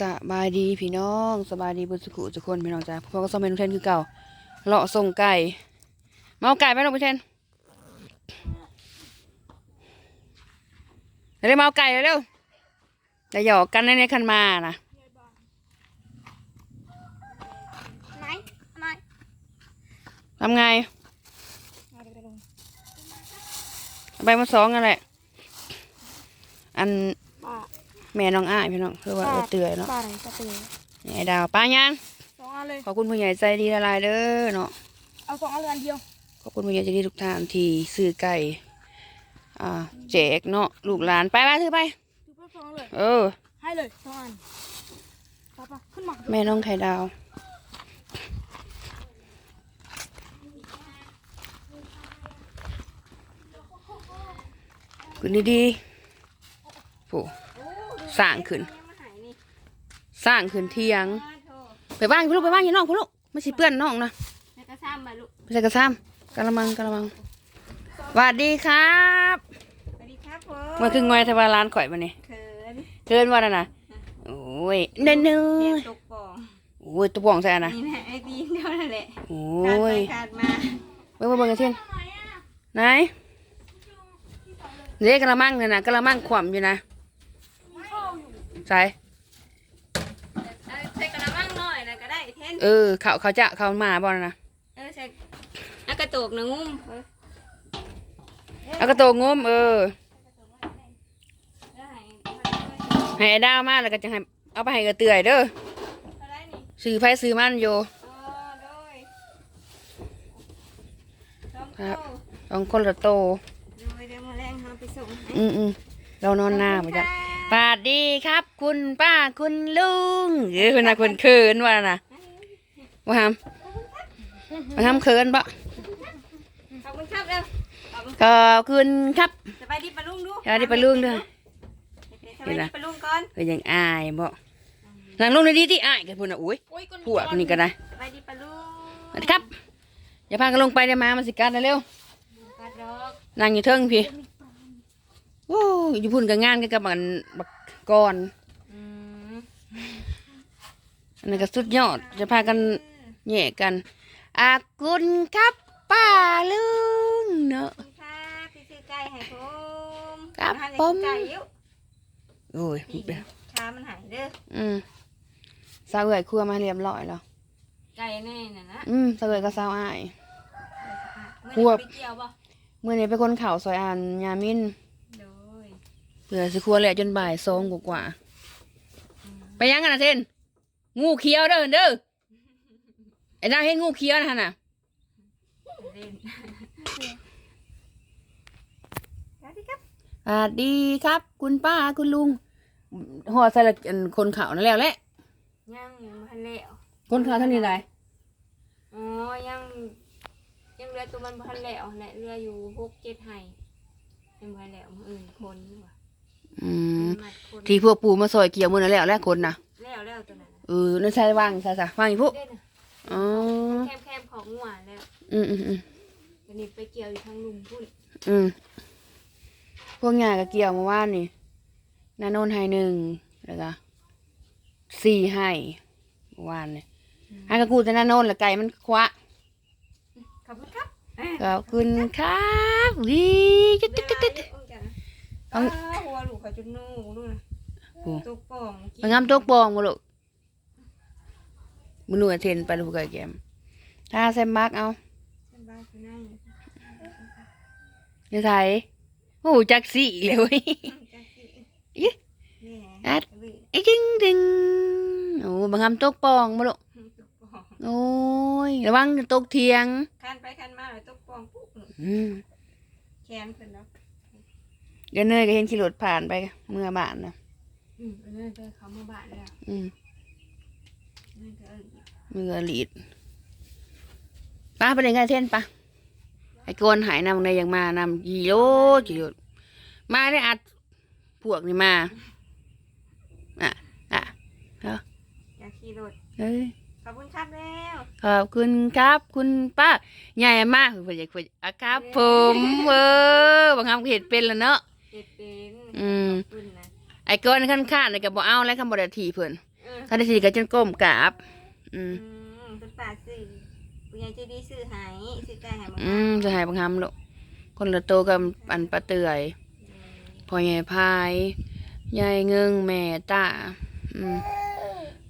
สบายดีพี่น้องสบายดีบุญสุขุทุกคนพี่น้องจ้าพ่อก็ซ้อมเมนูเทนคือเก่าเลาะส่งไก่มาเอาไก่ไปลงไปเทนเร็วมาเอาไก่เร็วจะหยอกกันในในคันมานะไหนไหนทำไงไปมาสองกันแหละอัน แม่น้องอ้ายพี่น้องคือว่าเออเตือยเนาะป้าไหนป้าเตือแม่ดาวป้ายังสองอันเลย ขอบคุณผู้ใหญ่ใจดีละลายเด้อเนาะ เอาสองอันเลยอันเดียว ขอบคุณผู้ใหญ่ใจดีทุกท่านที่ซื้อไก่อ่าแจกเนาะลูกหลานไปไปถือไปถือไปสองอันเลย เออ ให้เลยสองอันป้าป้าขึ้นมาแม่น้องไข่ดาวขึ้นดีๆโอ้ สร้างขึ้น สร้างขึ้นเที่ยง ไปบ้านคุณลูกไปบ้านอยี่น้องคุณลูกไม่ใช่เปื้อนน้องนะแล้วก็ซ้ำมาลูกไม่ใช่กระซ้ำกระมังกระมังสวัสดีครับสวัสดีครับผมเมื่อคืนงอยทวารานข่อยมาเนี่ยเขินเกินว่าน่ะนะโอ้ยเนื้อเนื้เรียอนตกปองโอ้ยตัวบ่องใส่อันนะนี่นะไอ้ดีเดียวนั่นแหละโอ้ขาดไปยขาดมาเบิ่งเบิ่งเบิ่งกันเช่นไหนเด็กกระมังเนี่ยนะกระมังขวมอยู่นะ ใส่เอาใส่กระมังหน่อยนะก็ได้เทนเออเขาเขาจะเขามาบ่นะนะเออใส่เอากระโตกนะงุ้มเออเอากระโตงงมเออได้ให้ไอ้ดาวมาแล้วก็จะให้เอาไปให้กระเตื่อยเด้อเอาได้นี่ซื้อไผซื้อมันอยู่อ๋อโดยสองครับโตต้องคนละโตโดยเดี๋ยวมาแรงเขาไปส่งให้อืมอืมเรานอนหน้าไปจ้ะ สวัสดีครับ คุณป้าคุณลุงเอ้ยคนน่ะคนเขินว่าน่ะว่าทำว่าทำเขินปะขอบคุณครับเร็วขอบคุณขอบคุณครับสบายดีปะลุงดูสวัสดีปะลุงเด้อสบายดีปะลุงก่อนก็ยังอายบ่นางลงในดีที่อายกันพุ่นน่ะอุ้ยพวกนี่ก็ได้สบายดีปะลุงสวัสดีครับอย่าพากันลงไปได้มามันสิกัดนะเร็วกัดดอกนั่งอยู่เทิงพี่ โอ้ยอยู่พุ่นกับงานกันกับมันบักก่อนอืมอันนี้ก็สุดยอดจะพากันแย่กันอาคุณครับป้าลุงเนาะขอบคุณครับพี่ซื้อไก่ให้ผมครับเอาให้ผมไก่อยุโอ้ยขามันหายเด้ออืมสาวเอ๋ยครัวมาเรียบร้อยแล้วไก่แน่น่ะนะอืมสาวเอ๋ยก็สาวอายเมื่อนี้ไปเกี่ยวบ่เมื่อนี้เป็นคนข่าวซอยอันยามินโดย เผื่อสิครัวแหละจนบ่ายสองกว่าๆไปยังกันนะเทนงูเขียวเด้อเด้อไอ้ดาวเห็นงูเขียวนะฮะน่ะเล่นสวัสดีครับสวัสดีครับ คุณป้าคุณลุงหัวใส่ละอันคนข่าวนั่นแล้วแหละ ยังยังบ่ทันแล้วคนข่าวเท่านี้ไรอ๋อยัง ยังเรือตัวมันบ่ทันแล้วแหละเรืออยู่หกเจ็ดไห่ยังบ่ทันแล้วมื้ออื่นคนนี่ว่ะ อืมมัดคนที่พวกปู่มาซอยเกี่ยวมือนั่นแล้วแหละคนน่ะแล้วแล้วตัวนั้นน่ะเออนั่นใช่ว่างใช่ใช่ว่างอีกพวกเด้น่ะอ๋อแคมแคมของหัวแล้วอืมอืมอืมตอนนี้ไปเกี่ยวอยู่ทางลุมพุ่นอืมพวกงานกับเกี่ยวมาว่านนี่นาโนนไฮหนึ่งแล้วก็สี่ไฮเมื่อวานเนี่ยไอ้กระกูแต่นาโนนและไก่มันคว้าขอบคุณครับขอบคุณครับวิจุดจุดจุดจุด เอาหัวลูกเขาจุดนูดูนะโอ้ตัวป่องกิมันงามตัวปองมาลูกมือหนูเทนไปลูกไก่แกมถ้าเซมมาร์กเอาฉันบ้าคือนั่งเดี๋ยวไทยโอ้จักสีเลยเว้ยอิ๊ะนี่อัดวิไอ้จึงดึงโอ้บางคำตกปองมาลูกตัวป่องโอ้ยระวังตกเทียงคันไปคันมาเลยตัวป่องปุ๊บอืมแขนเพิ่นเนาะ เดี๋ยวเนยก็เห็นขี่รถผ่านไปเมื่อบ้านนะอืมเออเจอเขามาบ้านแล้วอืมนั่นก็เออเมื่อหลีดป้าไปไหนกันเท่นปะไอ้โกนหายนำในยังมานำกี่โลกี่โลมาได้อัดพวกนี่มาอะอะอยากขี่รถเอ้ย ขอบคุณครับแล้วขอบคุณครับ คุณป้าใหญ่มากเพื่อนอยากเพื่อนอะครับผมเออบางคำก็เห็นเป็นแล้วเนาะ เด็ดเป็นอืมขอบคุณนะไอ้ก้อนขั้นข้านในกับบ่เอาแล้วคำบไดทีเพิ่นเอออถ้าได้สีก็จนก้มกราบ อืม อืมเป็นป่าสื่อปุญญาใจดีสื่อหายสื่อไก่หายหมดอืมจะหายบังคับลูกคนละโตกับอันปลาเตือยพ่อใหญ่พายยายเงิงแม่ตาอืม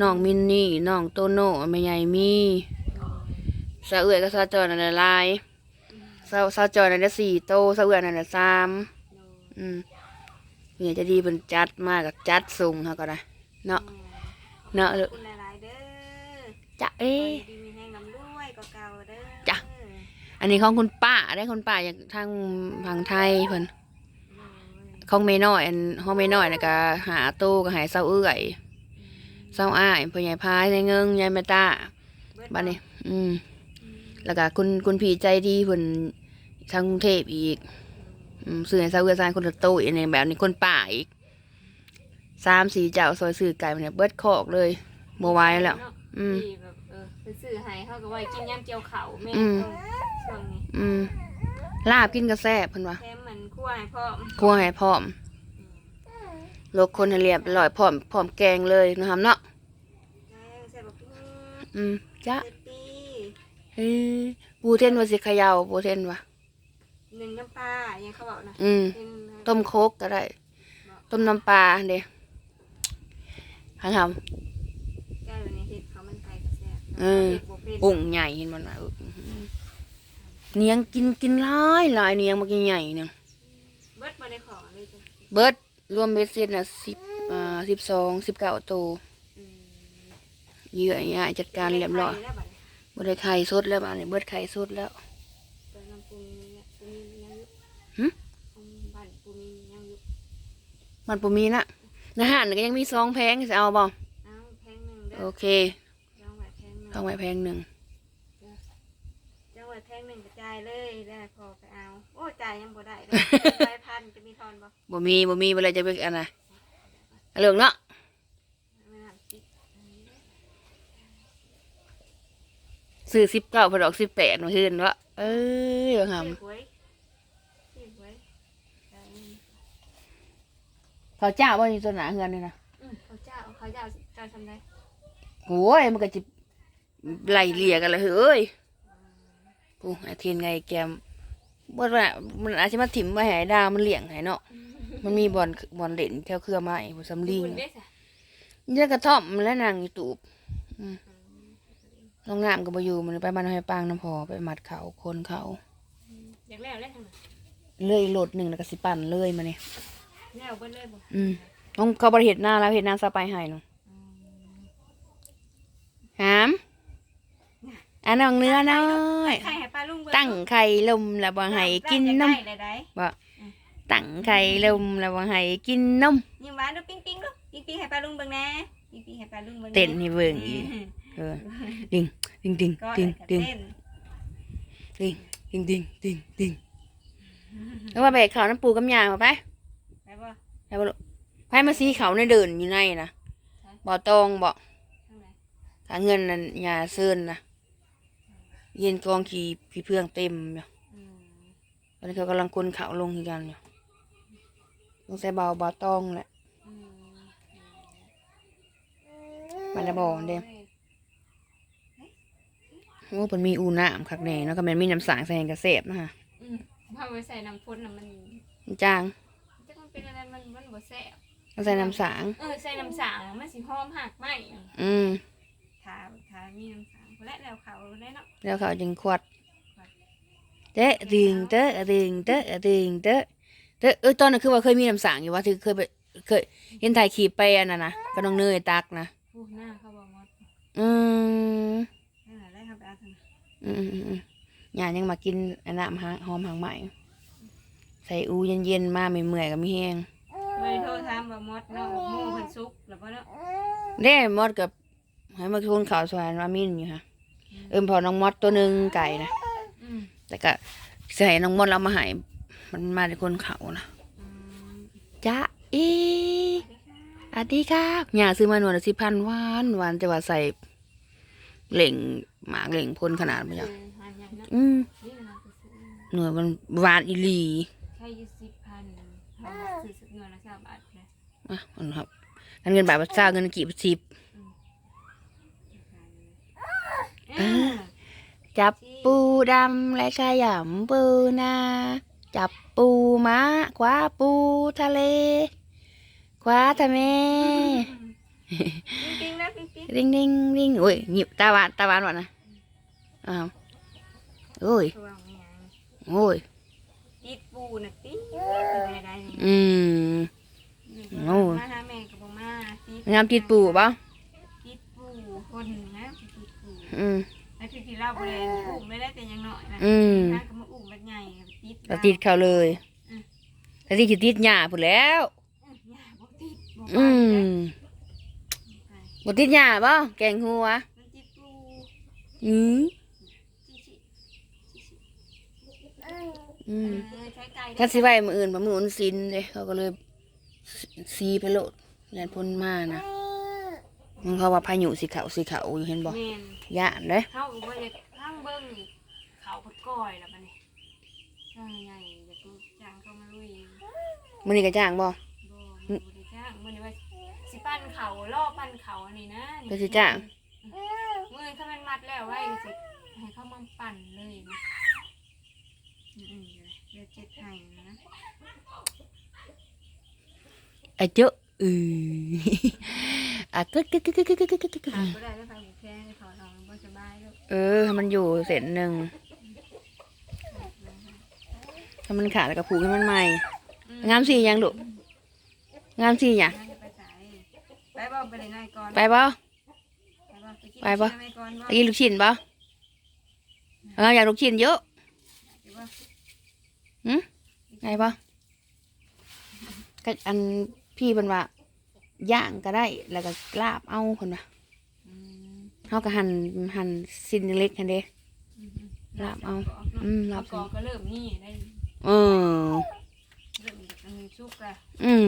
น้องมินนี่น้องโตโน่แม่ใหญ่มีสาวเอื้อยก็สาวจอยนั่นแหละหลายสาวสาวจอยนั่นแหละสี่โตสาวเอื้อยนั่นแหละสาม อืมเนี่ยจะดีเป็นจัดมากกับจัดสูงเขาก็ได้เนาะเนาะขลูอบกคุณหลายๆเด้อจะเอ้ยดีมีแห้งลำด้วยก็เก่าเด้อจ้ะอันนี้ของคุณป้าได้คุณป้าอย่างทางทางไทยเพิ่นของเมน้อยอันห้องเมน้อยนะก็หาตู้ก็ใหายเศร้าเอื้อยเศร้าอ้ายพ่อใหญ่พายยายเงิงยายแม่ตาบ้านนี้ อืมแล้วก็คุณคุณพี่ใจดีเพิ่นทางกรุงเทพอีกอืม ซื้อให้เศร้าเอื้อยซานคนละตู้อีกในแบบนี้คนป่าอีกสามสี่เจ้าซอยซื้อไก่มาเนี่ยเบิดคอกเลยโมไหวแล้ว อืมที่แบบเออเป็นสื่อหายเขาก็ว่ากินยำเจียวเขาแม่อืมช่วงนี้อืมลาบกินกระแซบเพิ่นว่าแถมมันคั่วให้พ่อมครัวให้พร้อมโลกคนให้เรียบร้อยพร้อมพร้อมแกงเลยนะครับเนาะใส่บักพริกอืมจ้ะเจ็ดปีเฮ้ยปูเทนว่าสิเขยาวปูเทนว่า หนึ่งน้ำปลายังเขาบอกนะอืม เป็นต้มโคกก็ได้ ต้มน้ำปลาเด้หังทแก้วในเห็ดเขามันไก่กระแซบเออห็ดบ่เป็นำปุ่งใหญ่เห็นมันว่าเออเนียงกินกินหลายหลายเนียงมากินใหญ่เนี่ยเบิดมาในของเลยจ้ะเบิดรวมเบ็ดเสร็จน่ะสิบอ่าสิบสองสิบเก้าตัวอืมเหยื่อใหญ่จัดการเรียบร้อยแล้วบัดนี้บ่ได้ไข่สดแล้วบ้านนี้เบิดไข่สดแล้ว เปิดน้ำปูมีเนี่ยปูมียังอยู่ หึ อืมบ้านปูมียังอยู่ มันบ่มีนะนะฮะก็ยังมีสองแพงจะเอาบ่เอ้าแพงหนึ่งเด้โออเคจังหวัดแพงหนึ่งต้องไว้แพงหนึ่งจังหวัดแพงหนึ่งกระจายเลยแล้วพอไปเอา โอ้จ่ายยังบ่ได้เลยรายพันจะมีทอนบ่บ่มีบ่มีเวลาจะไปอันน่ะเหลืองเนาะไม่น่าสิซื้อสิบเก้าพอดอกสิบแปดมาคืนวะเอ้ยว่าหซื้อหวยซื้อหวยจ่ายเงินำ เขาเจ้าว่าอยู่ตัวหนาเฮือนนี่นะอืมเขาเจ้าเขาเจ้าเจ้าทำได้โอ้ยมันก็จะไล่เลี่ยกันเลยเฮ้ยกูไอาเทียนไงแกมบ่ว่ามันอาจจะมาถิ่มมาใหายดาวมันเลี้ยงใหายเนาะมันมีบอลบอลเด่นแถวเครือไม้บ่สำลีคุณได้สะนี่กระท่อมและนางอยู่ตูบอืมลองงามก็บ่อยู่มันไปบ้านให้ปางน้ำพอไปมัดเขาคนเขาอยากแล้วแล้วทางไหนเลยโหลดหนึ่งแล้วก็สิปั่นเลยมาเนี่ย แล้วเบิ้ลเลยบ่อืมน้องเขาบริเหตุหน้าแล้วเหตุหน้าสไปให้เนาะอืมหามอันน้องเนื้อน้อย ไข่ให้ปลาลุงเบิ้ลตั้งไข่ลมแล้วบ่ให้กินนมได้ได้ตั้งไข่ลมแล้วบ่ให้กินนมยิ้มหวานดูปิ๊งปิ๊งดูปิ๊งปิ๊งให้ปลาลุงเบิ่งแหน่ปิ๊งปิ๊งให้ปลาลุงเบิ่งแหเต้นให้เบิ่งอีกเออดิงดิงดิงก็ดิงเต้ดิงนดิงดิงดิงดิงแล้วว่าแบกเขาวน้ำปูกำยามาไปไป บ่ไปบ่ลูกไปมาซีเขาในเดินอยู่ในนะบ่อตองบ่ทางไหนขาเงินนั่นยาเซินนะเย็นกองขี่พี่เพื่องเต็มอยู่อืมตอนนี้เขากำลังคนเขาลงคือกันอยู่ต้องใส่เบาเบาตองแหละอืมมันจะบอกเด้โอ้เป็นมีอูน้ำคักแน่เนาะก็แมันมีน้ำสางใส่กระเสบนะฮะอืมพอไปใส่น้ำพ่นน่ะมันมันจางจะมัน เป็นอะไรมันมันบ่แซ่บต้องใส่น้ำสาง เออใส่น้ำสางมันสิหอมหักไหมอืมทาทามีน้ำสางและแล้วเขาได้เนาะแล้วเขาจึงขวดเตะติงเตะติงเตะติงเตะเตะเออตอนนั้นคือว่าเคยมีน้ำสางอยู่ว่าที่เคยไปเคยเห็นถ่ายขีปไปอันนั้นนะกับน้องเนยตักนะผู้หน้าเขาบอกมดอืมนั่นแหละได้ครับไปเอาทางไหนอืมอืมอืมยานยังมากินอันน้ำหาหอมหางใหม่ใส่อูเย็นๆมาเมื่อยๆกับมีแห้งไปโทรถามว่ามดเนาะหมูเพิ่นสุกแล้วบ่เนาะเด้มดกับให้มาทุนข่าวสารมามินอยู่ฮะเอิมพอน้องมดตัวหนึ่งไก่นะอืมแต่ก็ใส่น้องมดเรามาใหายมันมาจากคนเขานะอืมจ้าอีอาดีครับหย่าซื้อมาหน่วยละสิพันหวานหวานจะว่าใส่เหล่งหมากเหล่งพ่นขนาดมันเอยังอหาหยังเนาะอืมนี่นะไปซื้อหน่วยมันหวานอีหลี แค่ยี่สิบพันเขาซื้อสักเงินละสามบาทนะอะอันครับอันเงินบาทภาษาเงินกี่สิบอืมเออจับปูดำและขยำปูนา จับปูม้าคว้าปูทะเลคว้าทะเมปิ๊งๆนะปิ๊งริงริงริงโอ้ยหยิบตาหวานตาหวานหวานนะอ้าวโอ้ยๆตัวของหยังโอ้ยติด ปูน่ะติดอะไรได้นี่อืม โอ้ มาหาแม่ก็บ่มาติดงามติดปูป่ะติดปูคนนะติดปูอืม แล้วคือที่เราบ่ได้อุ้มไม่ได้แต่ยังน้อยนะอืมถ้าก็มาอุ้มมันใหญ่ติดเราติดเขาเลยแต่ที่จะติดหญ้าพุ่นแล้วอืมหญ้าบ่ติดบ่อืไปมเลยบ่ติดหญ้าป่ะแกงหัว มันติดปูอืม ชิชิอืม เออใช้ไก่ถ้าสิไว้มืออื่นบ่มืออุ่นสินเลยเขาก็เลยซีไปโลดแลนพ้นมานะมันเขาว่าพายุสีเขาสีเขาอยู่เห็นบ่แม่นย่านเด้เฮาก็บ่ได้ข้างเบิ่งนี่เขาก็ก้อยแล้วบัดนี้ข้างใหญ่อยากรู้จ้างเข้ามาลุยมื้อนี้ก็จ้างบ่บ่มันบ่ได้จ้างมื้อนี้ว่าสิปั้นเขารอปั้นเขาอันนี้นะก็สิจ้างมื้อนี้ถ้ามันมัดแล้วไว้ก็สิให้เขามาปั่นเลยนะอืมๆ เดี๋ยวจิตใายนะอะจ๊าอืออะกึกกึกกึกกึกกึกกึกกึกอะก็ได้แล้วค่ะหูแข้งขอทองบ่สบายลูกเออให้มันอยู่เศษหนึ่งถ้ามันขาดแล้วก็ผูกให้มันใหม่ อืมงามสียังดุงามสีหยังไปสายไปบ่ไปเลยนายก่อนไปบ่ ไปบ่ไปกินไปบ่ นายก่อนบ่ ไปกินลูกชิ้นบ่เอออยากลูกชิ้นเยอะ ไงบ่ก็อันพี่เพิ่นว่าย่างก็ได้ แล้วก็ลาบเอาเพิ่นว่าอืมเฮาก็หั่นหั่นสิ้นเล็กๆหั่นเด้ลาบเอา อืมลาลาบบเอากอกก็เริ่มนี่ได้เออเริ่มจากอันนี้สุกแล้วอืม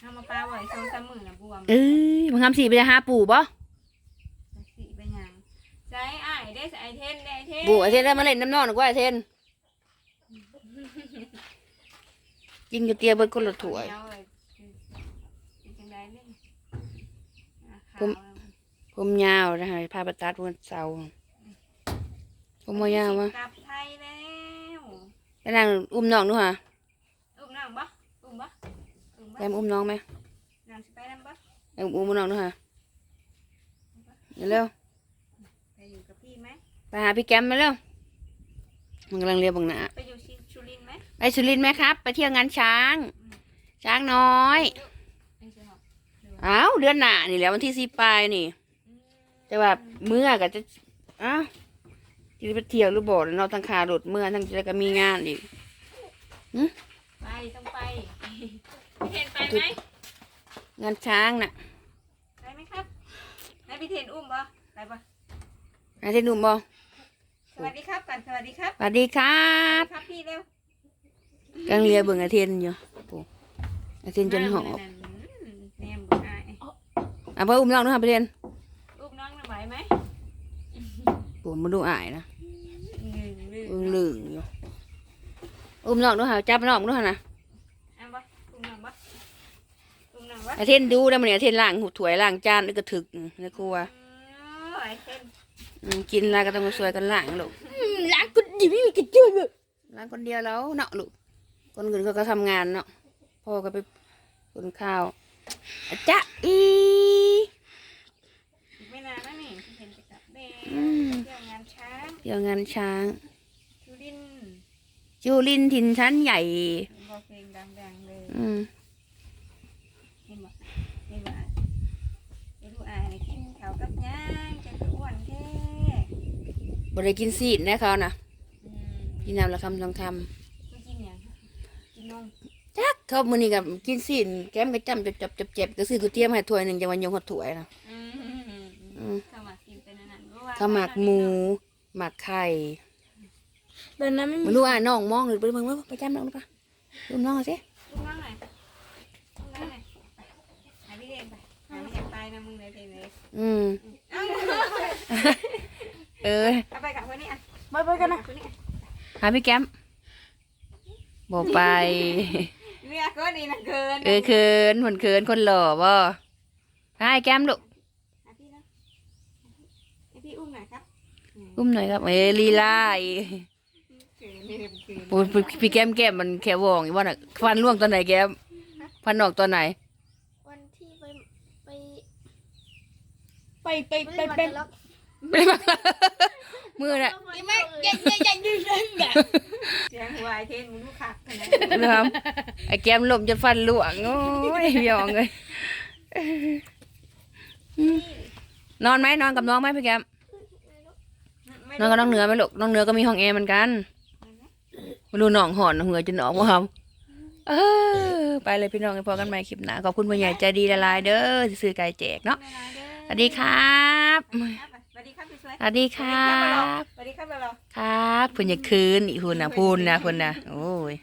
เอามาปลาไว้สองสามมื้อน่ะบวมเอ้ยมันงามสีไปหาปู่บ่สิเป็นหยังใส่อ้ายได้ใส่ไอเทนได้ไอเทนปู่ไอเทนได้มาเล่นน้ำนองหรือว่าไอเทน กินก๋วยเตี๋ยวเบิดคนละถ้วยเดี๋เลยเป็นจังไดเนี่ยอะผมขาวผมยาวนะฮะพาไปตัดวันเสาร์ผมมายาววะกลับไทยแล้วไปนั่งอุ้มน้องดูฮะอุ้มน้องบ่อุ้มบ่อุ้มบ่แอมอุ้มน้องไหมน้องสิไปนํบ่แอมอุ้มน้องดูฮะเร็วไปอยู่กับพี่ไหมๆไปหาพี่แก้มมาเร็วมันกำลังเรียบบังหนาไปอยู่ชิชุลินทร์ ไหมไปสุรินทร์ไหมครับ ไปเที่ยวงานช้าง ช้างน้อยไม่ใช่หรอกอ้าวเดือนหน้านี่แหล้ววันที่สิบปลายนี่อืมแต่ว่าเมื่อก็จะอ้าวจะไปเที่ยวหรือบ่เนาะทั้งคารถเมื่อทั้งจะก็มีงานอีกไปต้องไปพี่เทนไปไหมงานช้างน่ะไปไหมครับนายพี่เทนอุ้มบ่ไปบ่อาเทนหนุ่มบ่สวัสดีครับกันสวัสดีครับสวัสดีครับ ครับพี่เร็ว กำลังเรียเบิ่งอาเทนอยู่ปู่อาเทนจนหอบแนมบุญอายอะเพื่ออุ้มน้องด้วยครับไปเรียนอุ้มน้องหน่อยไหวไหมปู่มาดูอายนะหนึ่งหนึ่งอึ้งลึงอยู่อุ้มน้องด้วยค่ะจับน้องด้วยค่ะนะเอาบ่อุ้มน้องบ่อุ้มน้องบ่อาเทนดูได้มันเนี่ยอาเทนล้างหูถ้วยล้างจานแล้วก็ถึกในครัวโอ้ยเทนอืมกินแล้วก็ต้องมาช่วยกันล้างลูกอืมล้างคนเดียวไม่มีกระจุยเลยล้างคนเดียวแล้วเนาะลูก คนอื่นเขาก็ทำงานเนาะพ่อก็ไปคนข้าวอะจ๊ะอีอีกไม่นานนะนี่พี่เทนจะกลับแม่อืมเที่ยวงานช้างเดี๋ยวงานช้างทุรินทร์จูลินทินชั้นใหญ่บอกเพลงดังๆเลยอืมเห็นบ่เห็นบ่เห็นบ่อายกินข้าวกับย่างจะคืออ้วนแท้บริกินซีดนะเขานะอืม กินน้ำละคำทองคไม่กินหยังกินนมำ จักเขามือนี้กับกินซีดแก้มกระจำจับจับจับเจ็บก็ซื้อก๋วยเตี๋ยวมาให้ถ้วยหนึ่งจะวันยงหดถ้วยนะอืมอืมข้าวหมากกินเป็นอันนั้นเพราะว่าข้าวหมากหมูหมากไข่เดินน้ำไม่มาดูอะน้องมองหรือไปเบิ่งว่าไปจำน้องดูปะดูน้องเอาสิลูกน้องหน่อยลูกน้องหน่อยไปหาพี่เดนไปหาพี่เดนไปนะมึงเลยเทนเลยอืม เอาเออ เอาไปกับคนนี้อะไปไปกันนะคนนี้อะหาพี่แก้มบอกไป เนี่ยก็นี่นะเกินเออเขินคนเขินคนหล่อบ่ให้แก้มลูกหาพี่นะให้พี่อุ้มหน่อยครับอุ้มหน่อยครับเอ้ยลีลาอีคือนี่เป็นคือโอ้ยพี่พี่แก้มแก้มมันแค่วองอีกว่าน่ะฟันร่วงตอนไหนแก้มฟันออกตอนไหน วันที่ไปไปไปไปไปเป็นไม่ได้มา มือน่ะไม่ยังยังยังยังยังเสียงหัวไอเทนมึงลูกคักนะนะครับไอ้แก้มลมจนฟันร่วงโอ้ยพี่ยองเลยนอนไหมนอนกับน้องไหมพี่แก้มนอนกับน้องเหนือไหมลูกน้องเหนือก็มีห้องแอร์เหมือนกันมาดูน้องหอนเหงื่อจนออกมาครับเออไปเลยพี่น้องพอกันใหม่คลิปหน้าขอบคุณผู้ใหญ่ใจดีละลายๆเด้อที่ซื้อไก่แจกเนาะสวัสดีครับสวัส ดีครับพี่สวยสวัสดีครับ สวัสดีครับเรา ครับเพิ่นอยากคืนอีกพุ่นนะพุ่นนะพุ่นนะโอ้ย